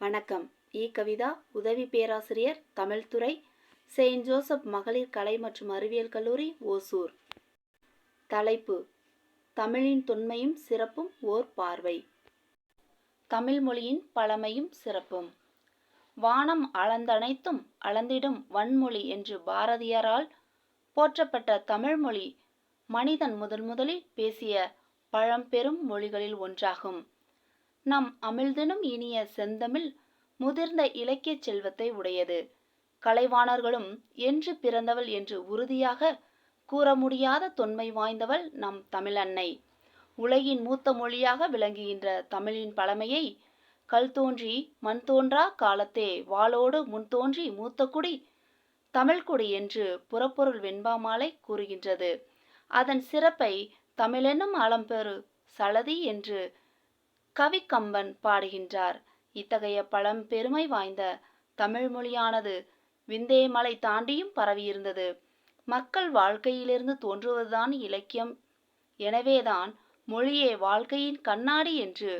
வணக்கம். இ. கவிதா உதவி பேராசிரியர் தமிழ்துறை செயின்ட் ஜோசப் மகளிர் கலை மற்றும் அறிவியல் கல்லூரி ஓசூர். தலைப்பு தமிழின் தொன்மையும் சிறப்பும் ஓர் பார்வை. தமிழ் மொழியின் பழமையும் சிறப்பும். வானம் அளந்தனைத்தும் அளந்திடும் வன்மொழி என்று பாரதியாரால் போற்றப்பட்ட தமிழ்மொழி மனிதன் முதன் முதலில் பேசிய பழம்பெரும் மொழிகளில் ஒன்றாகும். நம் அமிழ்தினும் இனிய செந்தமிழ் முதிர்ந்த இலக்கியச் செல்வத்தை உடையது. கலைவாணர்களும் என்று பிறந்தவள் என்று உறுதியாக கூற முடியாத தொன்மை வாய்ந்தவள் நம் தமிழன்னை. உலகின் மூத்த மொழியாக விளங்குகின்ற தமிழின் பழமையை கல் தோன்றி மண் தோன்றா காலத்தே வாளோடு முன் தோன்றி மூத்த குடி தமிழ்குடி என்று புறப்பொருள் வெண்பாமாலை கூறுகின்றது. அதன் சிறப்பை தமிழென்னும் அளம்பெறு சலதி என்று கவிக்கம்பன் பாடுகின்றார். இத்தகைய பழம் பெருமை வாய்ந்த தமிழ் மொழியானது விந்தேமலை தாண்டியும் பரவியிருந்தது. மக்கள் வாழ்க்கையிலிருந்து தோன்றுவதுதான் இலக்கியம். எனவேதான் மொழியே வாழ்க்கையின் கண்ணாடி என்று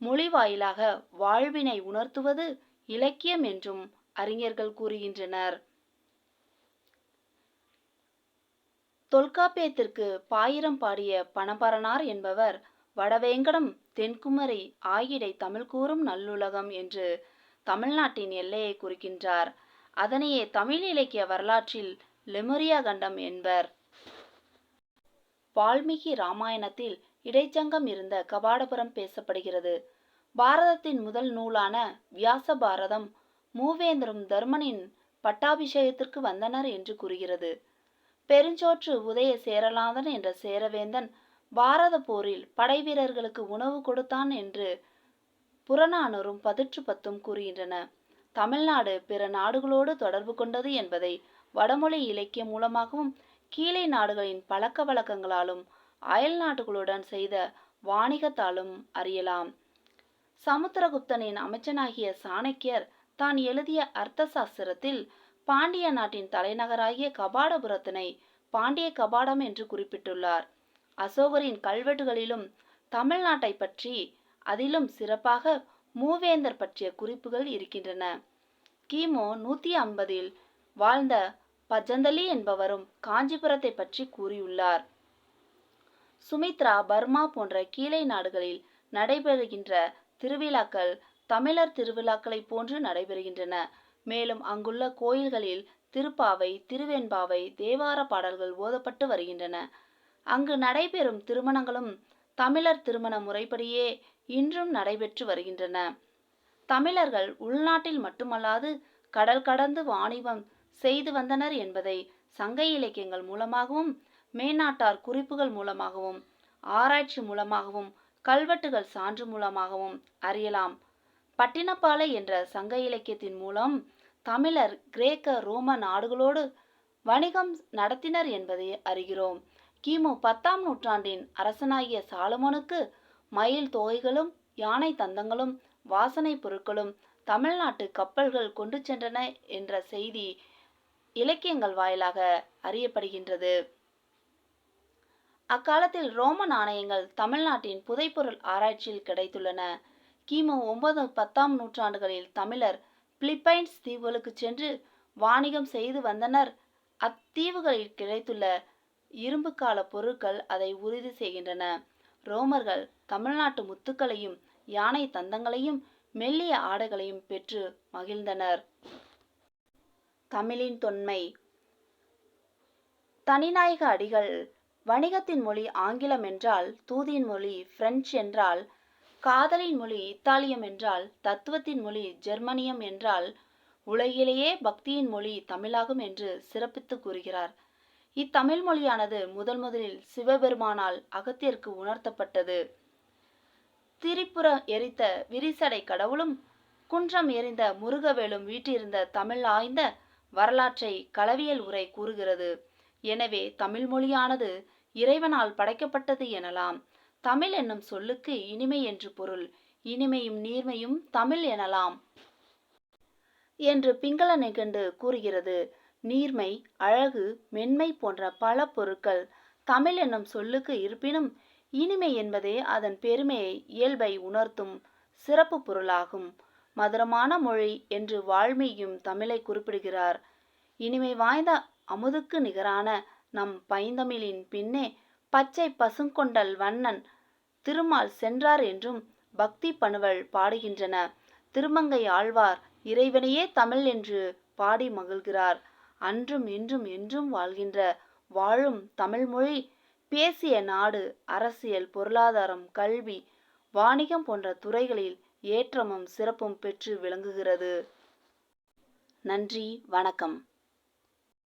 மொழி வாயிலாக வாழ்வினை உணர்த்துவது இலக்கியம் என்றும் அறிஞர்கள் கூறுகின்றனர். தொல்காப்பியத்திற்கு பாயிரம் பாடிய பணபரனார் என்பவர் வடவேங்கடம் தென்குமரி ஆயிடை தமிழ் கூறும் நல்லுலகம் என்று தமிழ்நாட்டின் எல்லையை குறிக்கின்றார். அதனையே தமிழ் இலக்கிய வரலாற்றில் லெமுரியா கண்டம் என்பர். வால்மீகி ராமாயணத்தில் இடைச்சங்கம் இருந்த கபாடபுரம் பேசப்படுகிறது. பாரதத்தின் முதல் நூலான வியாச பாரதம் மூவேந்தரும் தர்மனின் பட்டாபிஷேகத்திற்கு வந்தனர் என்று கூறுகிறது. பெருஞ்சோற்று உதய சேரலாதன் என்ற சேரவேந்தன் பாரத போரில் படை வீரர்களுக்கு உணவு கொடுத்தான் என்று புறநானூறும் பதிற்று பத்தும் கூறுகின்றன. தமிழ்நாடு பிற நாடுகளோடு தொடர்பு கொண்டது என்பதை வடமொழி இலக்கியம் மூலமாகவும் கீழே நாடுகளின் பழக்க வழக்கங்களாலும் அயல் நாடுகளுடன் செய்த வாணிகத்தாலும் அறியலாம். சமுத்திரகுப்தனின் அமைச்சனாகிய சாணக்கியர் தான் எழுதிய அர்த்த சாஸ்திரத்தில் பாண்டிய நாட்டின் தலைநகராகிய கபாடபுரத்தினை பாண்டிய கபாடம் என்று குறிப்பிட்டுள்ளார். அசோகரின் கல்வெட்டுகளிலும் தமிழ்நாட்டை பற்றி அதிலும் சிறப்பாக மூவேந்தர் பற்றிய குறிப்புகள் இருக்கின்றன. கிமு நூத்தி ஐம்பதில் வாழ்ந்த பஜந்தலி என்பவரும் காஞ்சிபுரத்தை பற்றி கூறியுள்ளார். சுமித்ரா பர்மா போன்ற கீழை நாடுகளில் நடைபெறுகின்ற திருவிழாக்கள் தமிழர் திருவிழாக்களை போன்று நடைபெறுகின்றன. மேலும் அங்குள்ள கோயில்களில் திருப்பாவை திருவெண்பாவை தேவார பாடல்கள் ஓதப்பட்டு வருகின்றன. அங்கு நடைபெறும் திருமணங்களும் தமிழர் திருமண முறைப்படியே இன்றும் நடைபெற்று வருகின்றன. தமிழர்கள் உள்நாட்டில் மட்டுமல்லாது கடல் கடந்து வாணிபம் செய்து வந்தனர் என்பதை சங்க இலக்கியங்கள் மூலமாகவும் மேநாட்டார் குறிப்புகள் மூலமாகவும் ஆராய்ச்சி மூலமாகவும் கல்வெட்டுகள் சான்று மூலமாகவும் அறியலாம். பட்டினப்பாலை என்ற சங்க இலக்கியத்தின் மூலம் தமிழர் கிரேக்க ரோம நாடுகளோடு வணிகம் நடத்தினர் என்பதை அறிகிறோம். கிமு பத்தாம் நூற்றாண்டின் அரசனாகிய சாலமோனுக்கு மயில் தொகைகளும் யானை தந்தங்களும் வாசனை பொருட்களும் தமிழ்நாட்டு கப்பல்கள் கொண்டு சென்றன என்ற செய்தி இலக்கியங்கள் வாயிலாக அறியப்படுகின்றது. அக்காலத்தில் ரோம நாணயங்கள் தமிழ்நாட்டின் புதைப்பொருள் ஆராய்ச்சியில் கிடைத்துள்ளன. கிமு ஒன்பது பத்தாம் நூற்றாண்டுகளில் தமிழர் பிலிப்பைன்ஸ் தீவுகளுக்கு சென்று வாணிகம் செய்து வந்தனர். அத்தீவுகளில் கிடைத்துள்ள இரும்பு கால பொருட்கள் அதை உறுதி செய்கின்றன. ரோமர்கள் தமிழ்நாட்டு முத்துக்களையும் யானை தந்தங்களையும் மெல்லிய ஆடைகளையும் பெற்று மகிழ்ந்தனர். தமிழின் தொன்மை. தனிநாயக அடிகள் வணிகத்தின் மொழி ஆங்கிலம் என்றால் தூதியின் மொழி பிரெஞ்சு என்றால் காதலின் மொழி இத்தாலியம் என்றால் தத்துவத்தின் மொழி ஜெர்மனியம் என்றால் உலகிலேயே பக்தியின் மொழி தமிழாகும் என்று சிறப்பித்து கூறுகிறார். இத்தமிழ் மொழியானது முதல் முதலில் சிவபெருமானால் அகத்திற்கு உணர்த்தப்பட்டது. திரிபுர எரித்த விரிசடை கடவுளும் குன்றம் எரிந்த முருகவேலும் வீட்டிருந்த தமிழ் ஆய்ந்த வரலாற்றை களவியல் உரை கூறுகிறது. எனவே தமிழ் மொழியானது இறைவனால் படைக்கப்பட்டது எனலாம். தமிழ் என்னும் சொல்லுக்கு இனிமை என்று பொருள். இனிமையும் நீர்மையும் தமிழ் எனலாம். என்று பிங்கள நிகண்டு கூறுகிறது. நீர்மை அழகு மென்மை போன்ற பல பொருட்கள் தமிழ் என்னும் சொல்லுக்கு இருப்பினும் இனிமை என்பதே அதன் பெருமையை இயல்பை உணர்த்தும் சிறப்பு பொருளாகும். மதுரமான மொழி என்று வால்மீகியும் தமிழை குறிப்பிடுகிறார். இனிமை வாய்ந்த அமுதுக்கு நிகரான நம் பைந்தமிழின் பின்னே பச்சை பசுங்கொண்டல் வண்ணன் திருமால் சென்றார் என்றும் பக்தி பணுவல் பாடுகின்றன. திருமங்கை ஆழ்வார் இறைவனையே தமிழ் என்று பாடி மகிழ்கிறார். அன்றும் இன்றும் என்றும் வாழ்கின்ற வாழும் தமிழ்மொழி பேசிய நாடு அரசியல் பொருளாதாரம் கல்வி வாணிகம் போன்ற துறைகளில் ஏற்றமும் சிறப்பும் பெற்று விளங்குகிறது. நன்றி வணக்கம்.